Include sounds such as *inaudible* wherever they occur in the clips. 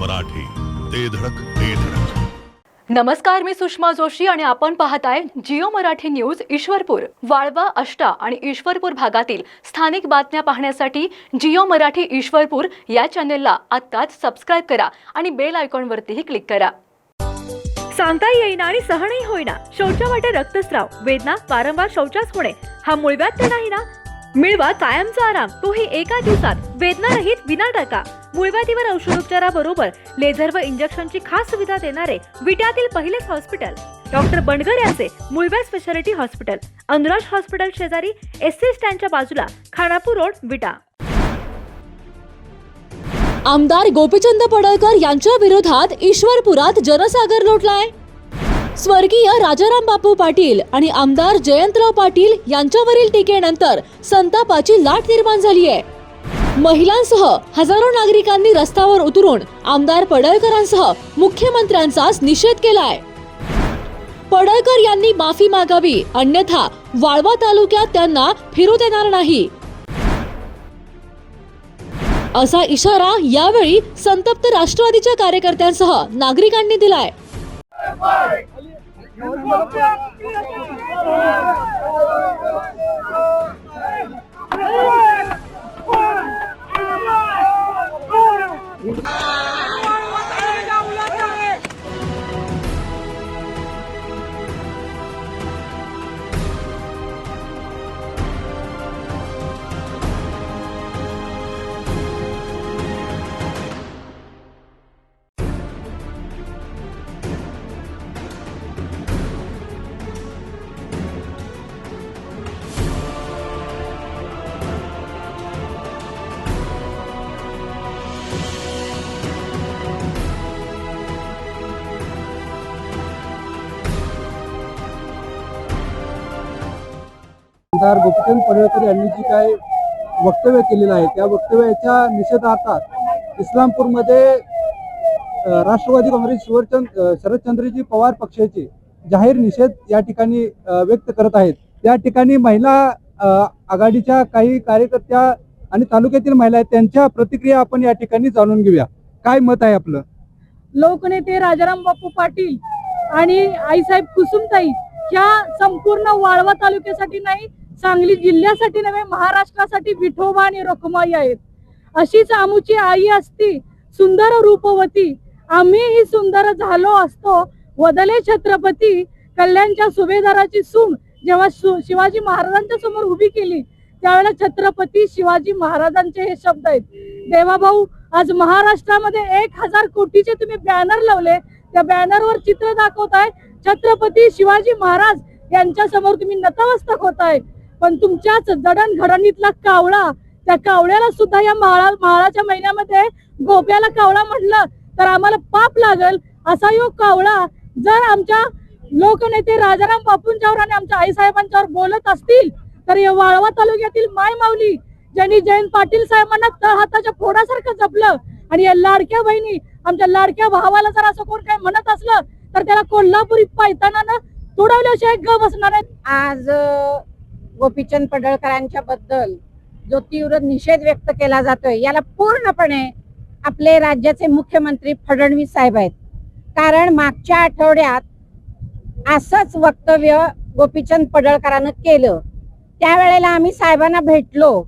मराठी. ते धडक ते धडक. नमस्कार मी सुषमा जोशी आणि आपण पाहताय जिओ मराठी न्यूज ईश्वरपूर. वाळवा अष्टा आणि ईश्वरपूर भागातील स्थानिक बातम्या पाहण्यासाठी जिओ मराठी ईश्वरपूर या चॅनेलला आत्ताच सबस्क्राईब करा आणि बेल आयकॉनवरतीही क्लिक करा. सांगता येईना आणि सहनही होईना. शौचावाटे रक्तस्राव. वेदना वारंवार शौचास होणे. हा मूळव्याध तर नाही ना? मिळवा कायमचा आराम. तोही एका दिवसात. वेदनारहित विना टाका मुळव्याधीवर औषधोपचाराबरोबर लेझर व इंजेक्शनची खास सुविधा देणारे विट्यातील पहिलेच हॉस्पिटल. डॉक्टर बंडगर यांचे मुळव्या स्पेशालिटी हॉस्पिटल. अनुराज हॉस्पिटल शेजारी एस सी स्टँडच्या बाजूला खानापूर रोड विटा. आमदार गोपीचंद पडळकर यांच्या विरोधात ईश्वरपुरात जनसागर लोटलाय. स्वर्गीय राजाराम बापू पाटील आणि आमदार जयंतराव पाटील यांच्यावरील टीकेनंतर संतापाची लाट निर्माण झाली आहे महिलांसह हजारो नागरिकांनी रस्त्यावर उतरून आमदार पडळकरांसह मुख्यमंत्र्यांचाच निषेध केलाय पडळकर यांनी माफी मागावी अन्यथा वाळवा तालुक्यात त्यांना फिरू देणार नाही असा इशारा यावेळी संतप्त राष्ट्रवादीच्या कार्यकर्त्यांसह नागरिकांनी दिलाय Ah! *laughs* आमदार गोपीचंद पडळकर यांनी जी काय वक्तव्य केलेलं आहे त्या वक्तव्याच्या निषेधार्थात इस्लामपूरमध्ये राष्ट्रवादी काँग्रेस शिवचंद शरदचंद्रजी पवार पक्षाचे जाहीर निषेध या ठिकाणी व्यक्त करत आहेत. त्या ठिकाणी महिला आघाडीच्या काही कार्यकर्त्या आणि तालुक्यातील महिला आहेत त्यांच्या प्रतिक्रिया आपण या ठिकाणी जाणून घेऊया. काय मत आहे आपलं? लोकनेते राजाराम बापू पाटील आणि आईसाहेब कुसुमताई ह्या संपूर्ण वाळवा तालुक्यासाठी नाही सांगली जिल्ह्यासाठी नव्हे महाराष्ट्रासाठी विठोबा आणि रखुमाई आहेत. अशीच आमूची आई असती सुंदर रूपवती. आम्हीही सुंदर झालो असतो. वदले छत्रपती कल्याणच्या सुभेदाराची सून जेव्हा शिवाजी महाराजांच्या समोर उभी केली त्यावेळेला छत्रपती शिवाजी महाराजांचे हे शब्द आहेत. देवाभाऊ आज महाराष्ट्रामध्ये एक हजार कोटीचे तुम्ही बॅनर लावले. त्या बॅनरवर चित्र दाखवताय. छत्रपती शिवाजी महाराज यांच्या समोर तुम्ही नतमस्तक होताय. पण तुमच्याच जडणघडणीतला कावळा त्या कावळ्याला सुद्धा या माळा माळाच्या महिन्यामध्ये गोप्याला कावळा म्हटलं तर आम्हाला पाप लागल. असा यो कावळा जर आमच्या लोकनेते राजाराम बापूंच्यावर आणि आमच्या आईसाहेबांच्यावर बोलत असतील तर या वाळवा तालुक्यातील माय माऊली ज्यांनी जयंत पाटील साहेबांना तळ हाताच्या फोडासारखं जपलं आणि या लाडक्या बहिणी आमच्या लाडक्या भावाला जर असं कोण काही म्हणत असलं तर त्याला कोल्हापुरी पायताना तुडवल्याशिवाय ग बसणार आहेत. आज अ, गोपीचंद पडळकरांच्या बद्दल जो तीव्र निषेध व्यक्त केला जातोय याला पूर्णपणे आपले राज्याचे मुख्यमंत्री फडणवीस साहेब आहेत. कारण मागच्या आठवड्यात असंच वक्तव्य गोपीचंद पडळकरानं केलं. त्यावेळेला आम्ही साहेबांना भेटलो.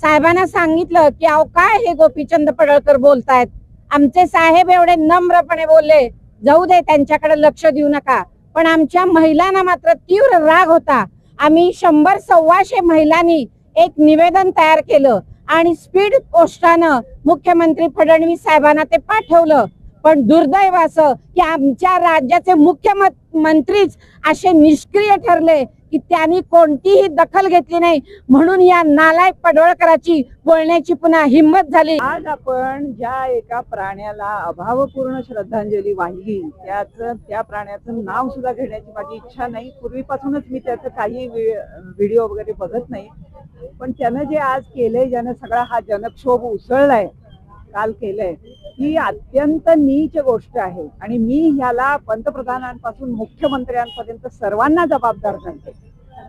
साहेबांना सांगितलं की अहो काय हे गोपीचंद पडळकर बोलतायत? आमचे साहेब एवढे नम्रपणे बोलले. जाऊ दे त्यांच्याकडे लक्ष देऊ नका. पण आमच्या महिलांना मात्र तीव्र राग होता. आम्ही शंभर सव्वाशे महिलांनी एक निवेदन तयार केलं आणि स्पीड पोस्टानं मुख्यमंत्री फडणवीस साहेबांना ते पाठवलं. पण दुर्दैव असं की आमच्या राज्याचे मुख्यमंत्रीच असे निष्क्रिय ठरले की त्यांनी कोणतीही दखल घेतली नाही. म्हणून या नालायक पडवळकराची बोलण्याची पुन्हा हिंमत झाली. आज आपण ज्या एका प्राण्याला अभावपूर्ण श्रद्धांजली वाहिली त्याचं त्या प्राण्याचं नाव सुद्धा घेण्याची माझी इच्छा नाही. पूर्वीपासूनच मी त्याचं काही व्हिडिओ वगैरे बघत नाही. पण त्यानं जे आज केलंय ज्यानं सगळा हा जनक्षोभ उसळलाय काल केलंय ही अत्यंत नीच गोष्ट आहे. आणि मी ह्याला पंतप्रधानांपासून मुख्यमंत्र्यांपर्यंत सर्वांना जबाबदार धरते.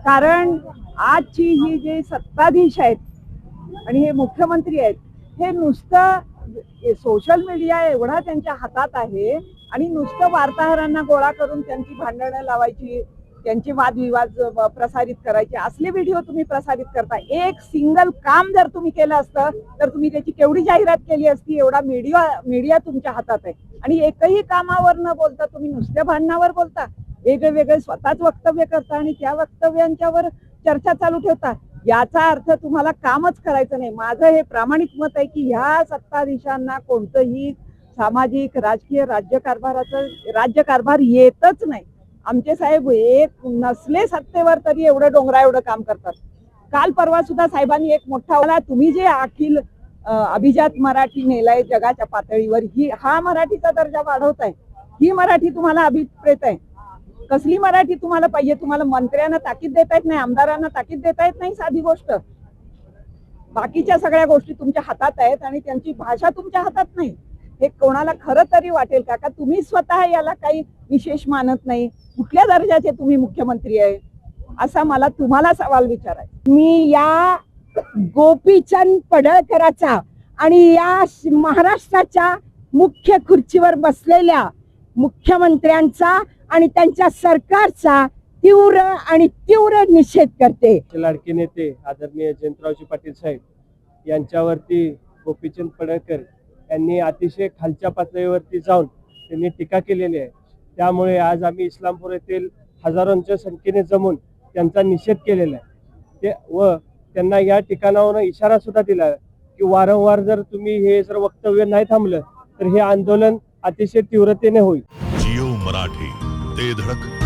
कारण आजची ही जे सत्ताधीश आहेत आणि हे मुख्यमंत्री आहेत हे नुसतं सोशल मीडिया एवढा त्यांच्या हातात आहे आणि नुसतं वार्ताहरांना गोळा करून त्यांची भांडणं लावायची त्यांचे वादविवाद प्रसारित करायचे असले व्हिडिओ तुम्ही प्रसारित करता. एक सिंगल काम जर तुम्ही केलं असतं तर तुम्ही त्याची केवढी जाहिरात केली असती एवढा मीडिया मीडिया तुमच्या हातात आहे. आणि एकही कामावर न बोलता तुम्ही नुसत्या भांडणावर बोलता. वेगळे वेगळे स्वतःच वक्तव्य करता आणि त्या वक्तव्यांच्यावर चर्चा चालू ठेवता याचा अर्थ तुम्हाला कामच करायचं नाही. माझं हे प्रामाणिक मत आहे की ह्या सत्ताधीशांना कोणतंही सामाजिक राजकीय राज्यकारभाराचं राज्यकारभार येतच नाही. आमचे साहेब एक नसले सत्तेवर तरी एवढं डोंगरा एवढं काम करतात. काल परवा सुद्धा साहेबांनी एक मोठा मला तुम्ही जे अखिल अभिजात मराठी नेलाय जगाच्या पातळीवर ही हा मराठीचा दर्जा वाढवताय. ही मराठी तुम्हाला अभिप्रेत आहे. कसली मराठी तुम्हाला पाहिजे? तुम्हाला मंत्र्यांना ताकीद देता येत नाही आमदारांना ताकीद देता येत नाही साधी गोष्ट. बाकीच्या सगळ्या गोष्टी तुमच्या हातात आहेत आणि त्यांची भाषा तुमच्या हातात नाही. हे कोणाला खरं तरी वाटेल का? का तुम्ही स्वतः याला काही विशेष मानत नाही? कुठल्या दर्जाचे तुम्ही मुख्यमंत्री आहे? असा मला तुम्हाला सवाल विचारायचा मी या गोपीचंद पडळकराचा आणि या महाराष्ट्राच्या मुख्य खुर्चीवर बसलेल्या मुख्यमंत्र्यांचा आणि त्यांच्या सरकारचा तीव्र आणि तीव्र निषेध करते. लाडके नेते आदरणीय जयंतरावजी पाटील साहेब यांच्यावरती गोपीचंद पडळकर यांनी अतिशय खालच्या पातळीवरती जाऊन त्यांनी टीका केलेली आहे. त्यामुळे आज आम्ही इस्लामपूर येथील हजारोंच्या संख्येने जमून त्यांचा निषेध केलेला आहे. ते व त्यांना या ठिकाणावरून इशारा सुद्धा दिला की वारंवार जर तुम्ही हे जर वक्तव्य नाही थांबलं तर हे आंदोलन अतिशय तीव्रतेने होईल. जिओ मराठी. ते धडक